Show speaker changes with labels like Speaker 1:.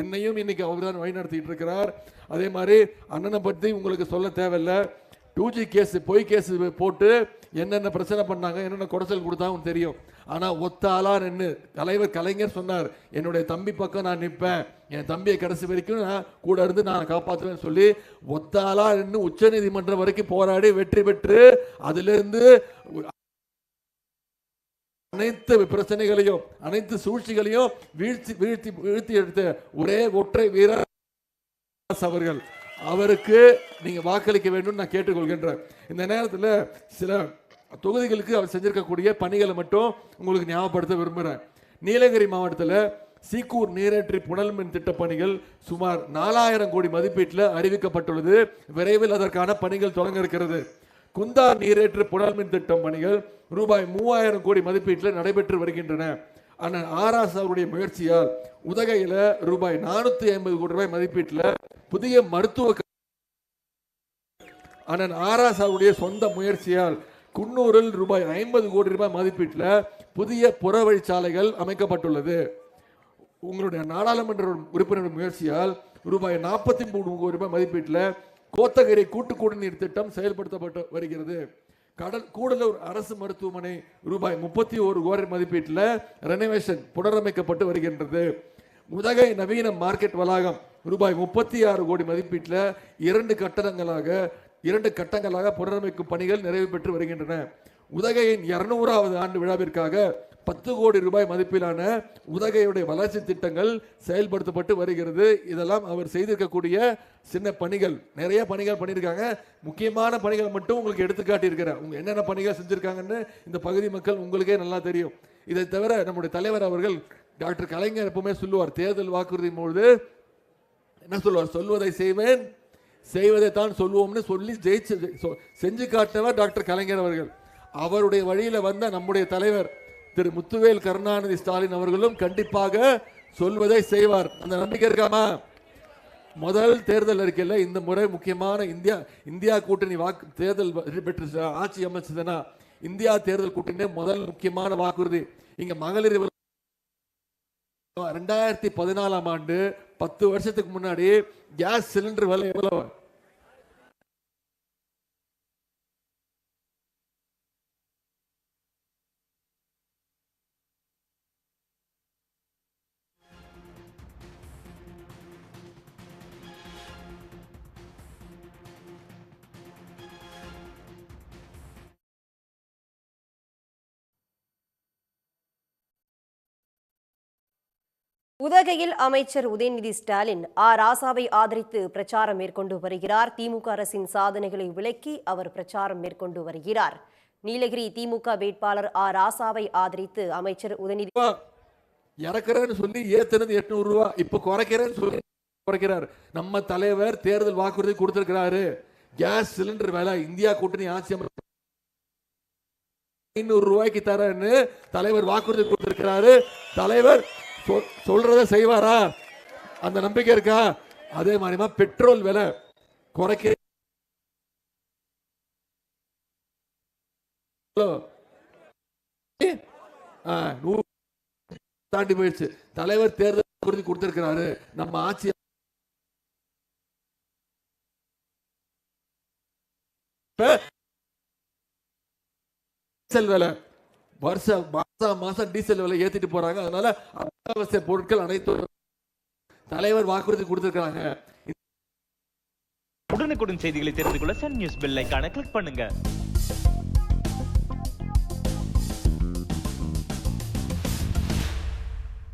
Speaker 1: என்னையும் இன்னைக்கு அவர் தான் வழி நடத்திட்டு இருக்கிறார் அதே மாதிரி அண்ணனை பற்றி உங்களுக்கு சொல்ல தேவையில்ல. டூ ஜி கேஸ் பொய் கேஸ் போட்டு என்னென்ன பிரச்சனை பண்ணாங்க என்னென்ன குடைச்சல் கொடுத்தாங்கன்னு தெரியும். ஆனால் ஒத்த ஆளா நின்று தலைவர் கலைஞர் சொன்னார் என்னுடைய தம்பி பக்கம் நான் நிற்பேன் என் தம்பியை கடைசி வரைக்கும் நான் கூட இருந்து நான் காப்பாற்றுவேன்னு சொல்லி ஒத்த ஆளா நின்று உச்சநீதிமன்றம் வரைக்கும் போராடி வெற்றி பெற்று அதுலேருந்து அனைத்து பிரச்சனைகளையும் அனைத்து சூழ்ச்சிகளையும் வீழ்த்தி வீழ்த்தி வீழ்த்தி எடுத்த ஒரே ஒற்றை வீரர் அவர்கள். அவருக்கு நீங்க வாக்களிக்க வேண்டும் நான் கேட்டுக்கொள்கின்றேன். இந்த நேரத்தில் சில தொகுதிகளுக்கு அவர் செஞ்சிருக்கக்கூடிய பணிகளை மட்டும் உங்களுக்கு ஞாபகப்படுத்த விரும்புகிறேன் நீலகிரி மாவட்டத்தில் சீக்கூர் நீரேற்றி புனல் மின் திட்ட பணிகள் சுமார் நாலாயிரம் கோடி மதிப்பீட்டில் அறிவிக்கப்பட்டுள்ளது. விரைவில் அதற்கான பணிகள் தொடங்க இருக்கிறது. குந்தா நீரேற்று புனல் மின் திட்டம் பணிகள் ரூபாய் மூவாயிரம் கோடி மதிப்பீட்டில் நடைபெற்று வருகின்றன. அண்ணன் ஆராஸ் அவருடைய முயற்சியால் உதகையில் ரூபாய் நானூத்தி ஐம்பது கோடி ரூபாய் மதிப்பீட்டில் புதிய மருத்துவ க- அண்ணன் ஆராஸ் அவருடைய சொந்த முயற்சியால் குன்னூரில் ரூபாய் ஐம்பது கோடி ரூபாய் மதிப்பீட்டில் புதிய புறவழிச்சாலைகள் அமைக்கப்பட்டுள்ளது. உங்களுடைய நாடாளுமன்ற உறுப்பினர் முயற்சியால் ரூபாய் நாற்பத்தி மூணு கோடி ரூபாய் மதிப்பீட்டில் கோத்தகிரி கூட்டு குடிநீர் திட்டம் செயல்படுத்தப்பட்டு வருகிறது. கடல் கூடலூர் அரசு மருத்துவமனை ரூபாய் முப்பத்தி ஒரு கோடி மதிப்பீட்டில் ரெனோவேஷன் புனரமைக்கப்பட்டு வருகின்றது. உதகை நவீன மார்க்கெட் வளாகம் ரூபாய் முப்பத்தி ஆறு கோடி மதிப்பீட்டில் இரண்டு கட்டடங்களாக இரண்டு கட்டங்களாக புனரமைக்கும் பணிகள் நிறைவு பெற்று வருகின்றன. உதகையின் இருநூறாவது ஆண்டு விழாவிற்காக பத்து கோடி ரூபாய் மதிப்பிலான உதகையுடைய வளர்ச்சி திட்டங்கள் செயல்படுத்தப்பட்டு வருகிறது. இதெல்லாம் அவர் செய்திருக்கக்கூடிய சின்ன பணிகள். நிறைய பணிகள் பண்ணியிருக்காங்க. முக்கியமான பணிகள் மட்டும் உங்களுக்கு எடுத்துக்காட்டியிருக்கிறேன் உங்கள் என்னென்ன பணிகள் செஞ்சுருக்காங்கன்னு இந்த பகுதி மக்கள் உங்களுக்கே நல்லா தெரியும். இதை தவிர நம்முடைய தலைவர் அவர்கள் டாக்டர் கலைஞர் எப்பவுமே சொல்லுவார் தேர்தல் வாக்குறுதியின் பொழுது என்ன சொல்லுவார்? சொல்வதை செய்வேன் செய்வதை தான் சொல்லுவோம்னு சொல்லி ஜெயிச்சு செஞ்சு காட்டினவர் டாக்டர் கலைஞர் அவர்கள். அவருடைய வழியில் வந்த நம்முடைய தலைவர் திரு முத்துவேல் கருணாநிதி ஸ்டாலின் அவர்களும் கண்டிப்பாக சொல்வதை செய்வார். அந்த நம்பிக்கை இருக்காமா முதல் தேர்தல் அறிக்கையில் இந்த முறை முக்கியமான இந்தியா இந்தியா கூட்டணி வாக்கு தேர்தல் வெற்றி பெற்று ஆட்சி அமைச்சதுன்னா இந்தியா தேர்தல் கூட்டணி முதல் முக்கியமான வாக்குறுதி. இங்க மகளிர் ரெண்டாயிரத்தி பதினாலாம் ஆண்டு பத்து வருஷத்துக்கு முன்னாடி கேஸ் சிலிண்டர் விலை எவ்வளவு?
Speaker 2: உதகையில் அமைச்சர் உதயநிதி ஸ்டாலின் ஆ ராசாவை ஆதரித்து பிரச்சாரம் மேற்கொண்டு வருகிறார். திமுக அரசின் சாதனைகளை விளக்கி அவர் பிரச்சாரம் மேற்கொண்டு வருகிறார். நீலகிரி திமுக வேட்பாளர் ஆ ராசாவை ஆதரித்து அமைச்சர் உதயநிதி
Speaker 1: இறக்குறேன்னு சொல்லி ஏத்துனது எட்நூறு ரூபா. இப்ப குறைக்கிறேன்னு சொல்லி குறைக்கிறார். நம்ம தலைவர் தேர்தல் வாக்குறுதி கொடுத்திருக்கிறாரு. கேஸ் சிலிண்டர் வேலை இந்தியா கூட்டணி ஆட்சி ஐநூறு ரூபாய்க்கு தரேன்னு தலைவர் வாக்குறுதி கொடுத்திருக்கிறாரு. தலைவர் சொ- சொல்றத செய்வாரா? அந்த நம்பிக்கை இருக்கா? அதே மாதிரிமா பெட்ரோல் விலை குறைக்க ஹலோ. தாண்டி போயிடுச்சு. தலைவர் தேர்தல் உறுதி கொடுத்திருக்கிறாரு. நம்ம ஆட்சி செல் வேலை விலை. வருஷம் மாசம் மாசம் டீசல் விலை ஏத்திட்டு போறாங்க. அதனால அத்தியாவசிய பொருட்கள் அனைத்தும் தலைவர் வாக்குறுதி கொடுத்திருக்காங்க
Speaker 3: உடனுக்குடன் செய்திகளை தெரிந்து கொள்ள சன் நியூஸ் பெல் ஐக்கான கிளிக் பண்ணுங்க.